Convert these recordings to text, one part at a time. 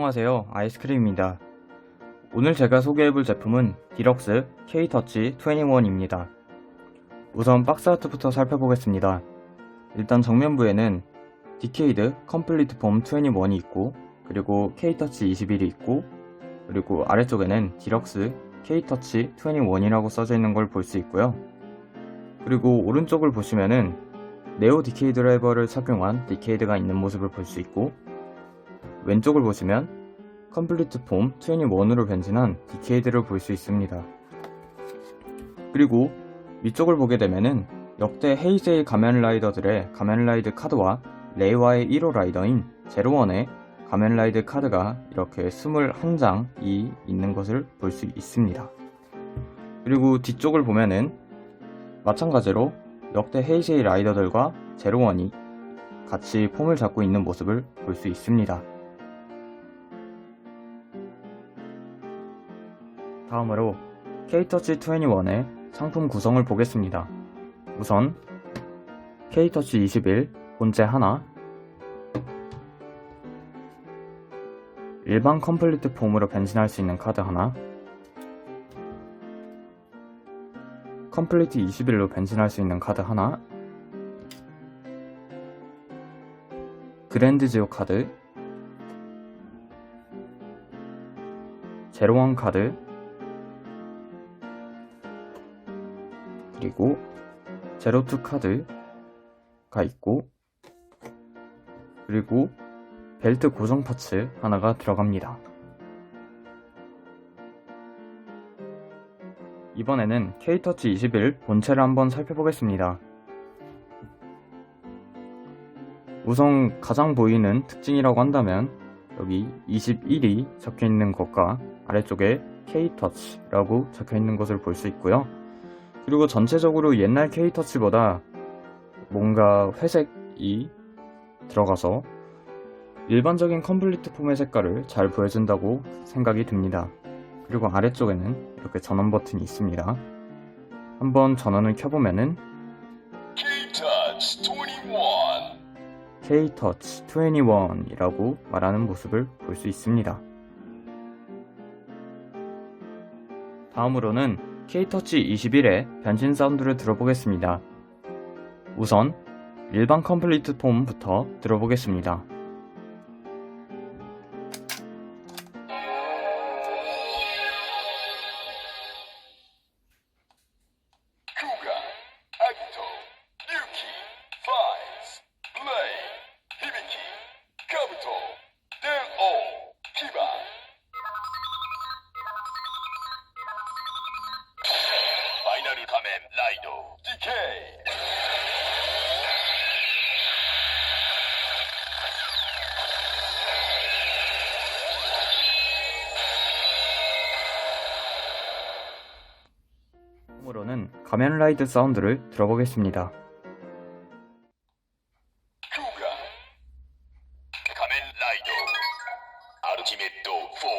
안녕하세요. 아이스크림입니다. 오늘 제가 소개해볼 제품은 디럭스 K-터치 21입니다. 우선 박스아트부터 살펴보겠습니다. 일단 정면부에는 디케이드 컴플리트 폼 21이 있고 그리고 K-터치 21이 있고 그리고 아래쪽에는 디럭스 K-터치 21이라고 써져 있는 걸 볼 수 있고요. 그리고 오른쪽을 보시면은 네오 디케이 드라이버를 착용한 디케이드가 있는 모습을 볼 수 있고 왼쪽을 보시면 컴플리트 폼 21으로 변신한 디케이드를 볼 수 있습니다. 그리고 위쪽을 보게 되면은 역대 헤이제이 가면라이더들의 가면라이드 카드와 레이와의 1호 라이더인 제로원의 가면라이드 카드가 이렇게 21장이 있는 것을 볼 수 있습니다. 그리고 뒤쪽을 보면은 마찬가지로 역대 헤이제이 라이더들과 제로원이 같이 폼을 잡고 있는 모습을 볼 수 있습니다. 다음으로 K-터치 21의 상품 구성을 보겠습니다. 우선 K-터치 21 본체 하나 일반 컴플리트 폼으로 변신할 수 있는 카드 하나 컴플리트 21로 변신할 수 있는 카드 하나 그랜드 지오 카드 제로원 카드 그리고 제로투 카드가 있고 그리고 벨트 고정 파츠 하나가 들어갑니다. 이번에는 K-터치 21 본체를 한번 살펴보겠습니다. 우선 가장 보이는 특징이라고 한다면 여기 21이 적혀 있는 것과 아래쪽에 K-터치라고 적혀 있는 것을 볼 수 있고요. 그리고 전체적으로 옛날 K-터치보다 뭔가 회색이 들어가서 일반적인 컴플리트 폼의 색깔을 잘 보여준다고 생각이 듭니다. 그리고 아래쪽에는 이렇게 전원 버튼이 있습니다. 한번 전원을 켜보면은 K-Touch 21. K-Touch 21이라고 말하는 모습을 볼 수 있습니다. 다음으로는 K-Touch 21의 변신 사운드를 들어보겠습니다. 우선 일반 컴플리트 폼부터 들어보겠습니다. 가멘 라이도, DK. 다음으로는 가면라이드 사운드를 들어보겠습니다. 라이도, 아르티메토 폼.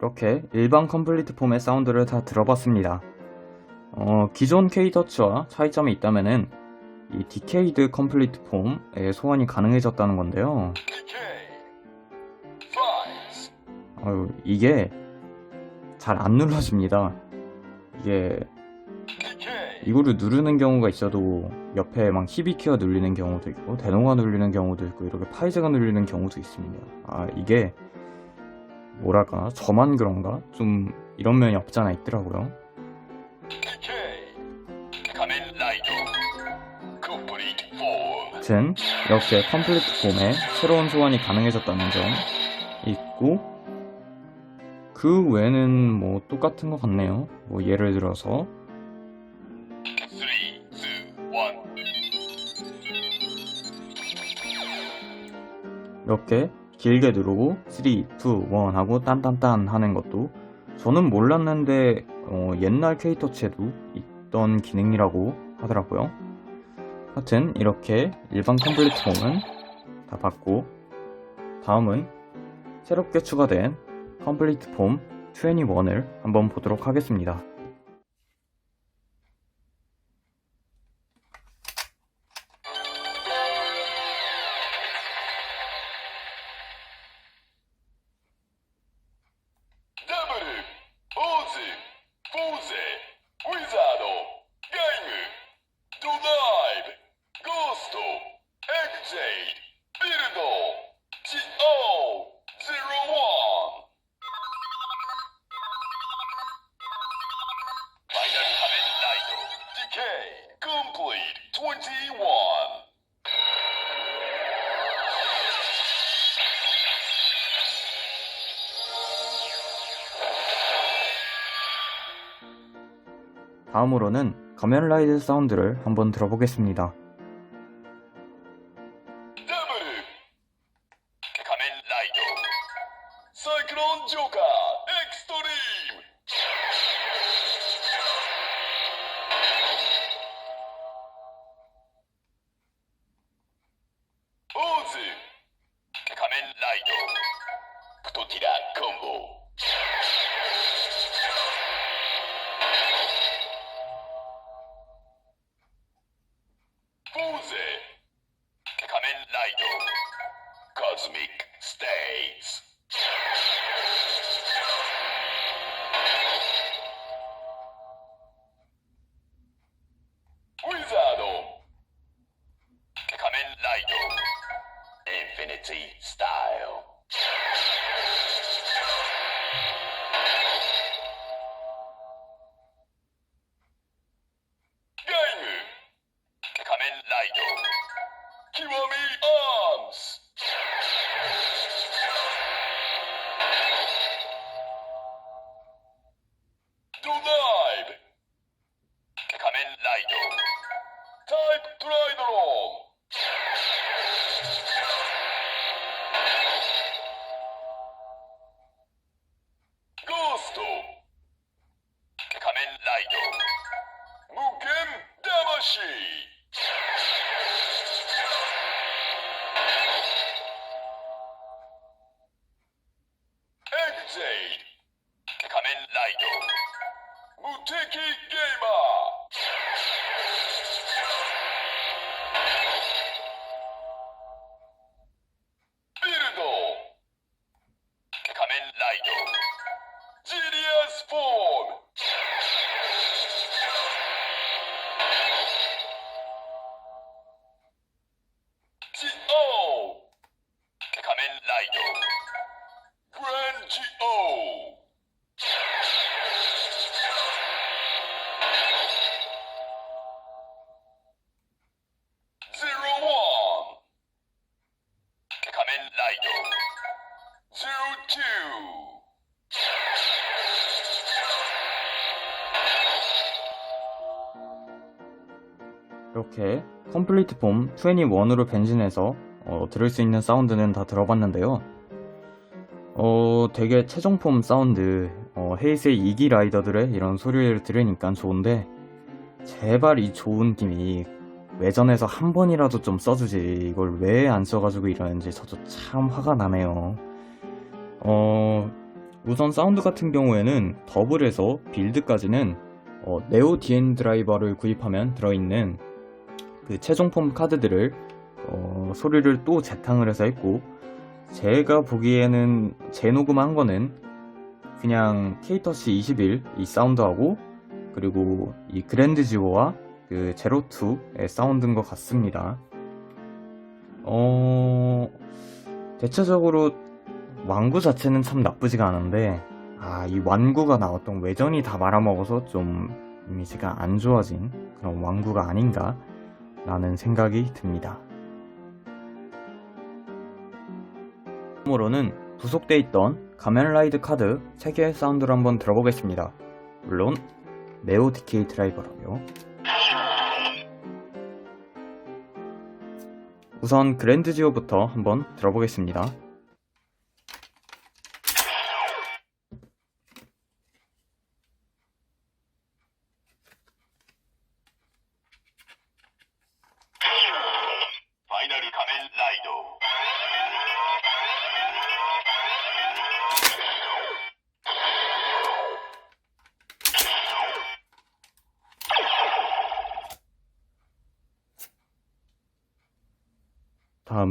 이렇게 일반 컴플리트 폼의 사운드를 다 들어봤습니다. 어, 기존 K-터치와 차이점이 있다면은 이 디케이드 컴플리트 폼의 소환이 가능해졌다는 건데요. 아유, 이게 잘 안 눌러집니다. 이게. 이거를 누르는 경우가 있어도 옆에 막 히비키가 눌리는 경우도 있고 대노가 눌리는 경우도 있고 이렇게 파이즈가 눌리는 경우도 있습니다. 아 이게 뭐랄까 저만 그런가 좀 이런 면이 없잖아 있더라고요. 아무튼 이렇게 컴플리트 폼에 새로운 소환이 가능해졌다는 점 있고 그 외에는 뭐 똑같은 것 같네요. 뭐 예를 들어서 3, 2, 1. 이렇게 길게 누르고 3, 2, 1 하고 딴딴딴 하는 것도 저는 몰랐는데 어, 옛날 K터치에도 있던 기능이라고 하더라고요. 하여튼 이렇게 일반 컴플리트 폼은 다 봤고 다음은 새롭게 추가된 컴플리트 폼 21을 한번 보도록 하겠습니다. 다음으로는 가면라이드 사운드를 한번 들어보겠습니다. 이렇게 컴플리트 폼 21으로 변신해서 어, 들을 수 있는 사운드는 다 들어봤는데요. 어, 되게 최종폼 사운드, 어, 헤이스의 이기 라이더들의 이런 소리를 들으니까 좋은데, 제발 이 좋은 기믹 외전에서 한 번이라도 좀 써주지 이걸 왜 안 써가지고 이러는지 저도 참 화가 나네요. 어 우선 사운드 같은 경우에는 더블에서 빌드까지는 어, 네오 DN 드라이버를 구입하면 들어있는 그 최종 폼 카드들을 어, 소리를 또 재탕을 해서 했고 제가 보기에는 재녹음한 거는 그냥 케이터시 21 이 사운드하고 그리고 이 그랜드 지오와 그 제로2의 사운드인 것 같습니다. 어, 대체적으로 완구 자체는 참 나쁘지가 않은데, 아, 이 완구가 나왔던 외전이 다 말아먹어서 좀 이미지가 안 좋아진 그런 완구가 아닌가 라는 생각이 듭니다. 다음으로는 부속돼 있던 가면라이드 카드 3개의 사운드를 한번 들어보겠습니다. 물론 네오 디케이 드라이버로요. 우선 그랜드 지오부터 한번 들어보겠습니다.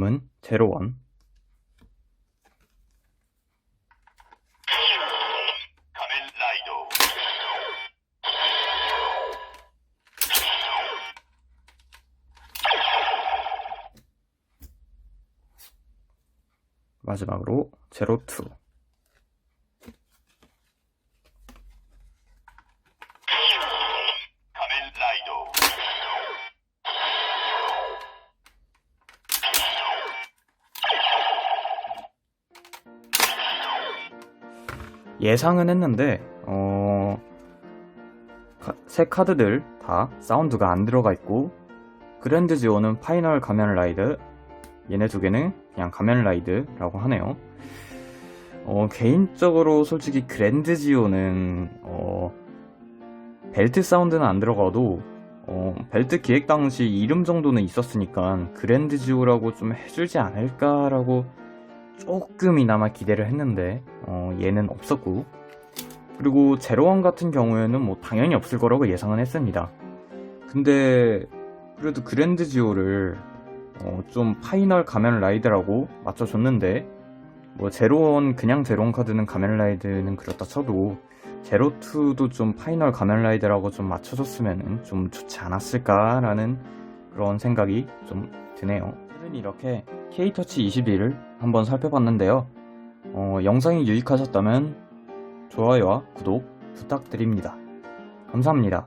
다음은 제로원. 마지막으로 제로2. 예상은 했는데 어... 카- 새 카드들 다 사운드가 안 들어가 있고 그랜드 지오는 파이널 가면 라이드 얘네 두 개는 그냥 가면 라이드라고 하네요. 어, 개인적으로 솔직히 그랜드 지오는 어, 벨트 사운드는 안 들어가도 어, 벨트 기획 당시 이름 정도는 있었으니까 그랜드 지오라고 좀 해주지 않을까라고 조금이나마 기대를 했는데 어, 얘는 없었고 그리고 제로원 같은 경우에는 뭐 당연히 없을 거라고 예상은 했습니다. 근데 그래도 그랜드 지오를 어, 좀 파이널 가면 라이드라고 맞춰줬는데 뭐 제로원 그냥 제로원 카드는 가면 라이드는 그렇다 쳐도 제로2도 좀 파이널 가면 라이드라고 좀 맞춰줬으면 좀 좋지 않았을까라는 그런 생각이 좀 드네요. 이렇게 K터치 21을 한번 살펴봤는데요. 어, 영상이 유익하셨다면 좋아요와 구독 부탁드립니다. 감사합니다.